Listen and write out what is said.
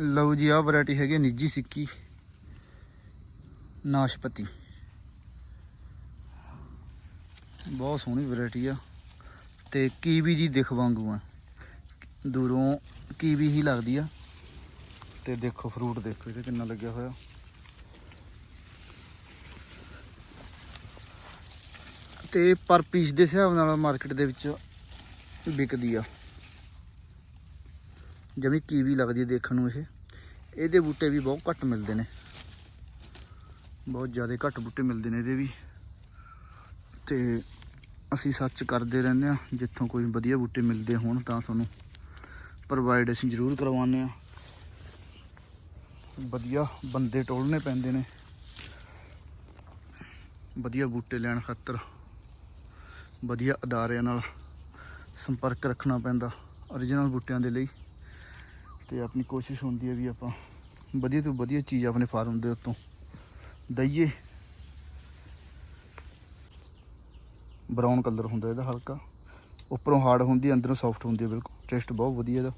ਲਓ ਜੀ, ਆਹ ਵੈਰਾਈਟੀ ਹੈਗੀ ਹੈ ਨਿੱਜੀ ਸਿੱਕੀ, ਨਾਸ਼ਪਤੀ। ਬਹੁਤ ਸੋਹਣੀ ਵੈਰਾਈਟੀ ਆ। ਤੇ ਕੀਵੀ ਦੀ ਦਿਖ ਵਾਂਗੂ ਆ। ਦੂਰੋਂ ਕੀਵੀ ਹੀ ਲੱਗਦੀ ਆ। ਤੇ ਦੇਖੋ ਫਰੂਟ ਦੇਖੋ, ਇਹਦੇ ਕਿੰਨਾ ਲੱਗਿਆ ਹੋਇਆ। ਤੇ ਪਰ ਪੀਸ ਦੇ ਹਿਸਾਬ ਨਾਲ ਮਾਰਕੀਟ ਦੇ ਵਿੱਚ ਵਿਕਦੀ ਆ। ਜਿਵੇਂ ਕੀਵੀ ਲੱਗਦੀ ਹੈ ਦੇਖਣ ਨੂੰ ਇਹ। ਇਹਦੇ ਬੂਟੇ ਵੀ ਬਹੁਤ ਘੱਟ ਮਿਲਦੇ ਨੇ। ਬਹੁਤ ਜ਼ਿਆਦਾ ਘੱਟ ਬੂਟੇ ਮਿਲਦੇ ਨੇ ਇਹਦੇ ਵੀ। ਤੇ ਅਸੀਂ ਸਰਚ ਕਰਦੇ ਰਹਿੰਦੇ ਆ ਜਿੱਥੋਂ ਕੋਈ ਵਧੀਆ ਬੂਟੇ ਮਿਲਦੇ ਹੋਣ ਤਾਂ ਤੁਹਾਨੂੰ ਪ੍ਰੋਵਾਈਡ ਅਸੀਂ ਜ਼ਰੂਰ ਕਰਵਾਉਂਦੇ ਆ ਵਧੀਆ ਬੰਦੇ ਟੋਲਣੇ ਪੈਂਦੇ ਨੇ। ਵਧੀਆ ਬੂਟੇ ਲੈਣ ਖਾਤਰ ਵਧੀਆ ਅਦਾਰਿਆਂ ਨਾਲ ਸੰਪਰਕ ਰੱਖਣਾ ਪੈਂਦਾ origignal ਬੂਟਿਆਂ ਦੇ ਲਈ। ਤੇ ਆਪਣੀ ਕੋਸ਼ਿਸ਼ ਹੁੰਦੀ ਹੈ ਵੀ ਆਪਾਂ ਵਧੀਆ ਤੋਂ ਵਧੀਆ ਚੀਜ਼ ਆਪਣੇ ਫਾਰਮ ਦੇ ਉੱਤੋਂ ਦਈਏ। ਬਰਾਊਨ ਕਲਰ ਹੁੰਦਾ ਇਹਦਾ ਹਲਕਾ। ਉੱਪਰੋਂ ਹਾਰਡ ਹੁੰਦੀ ਹੈ ਅੰਦਰੋਂ ਸੌਫਟ ਹੁੰਦੀ ਹੈ, ਬਿਲਕੁਲ। ਟੇਸਟ ਬਹੁਤ ਵਧੀਆ ਇਹਦਾ।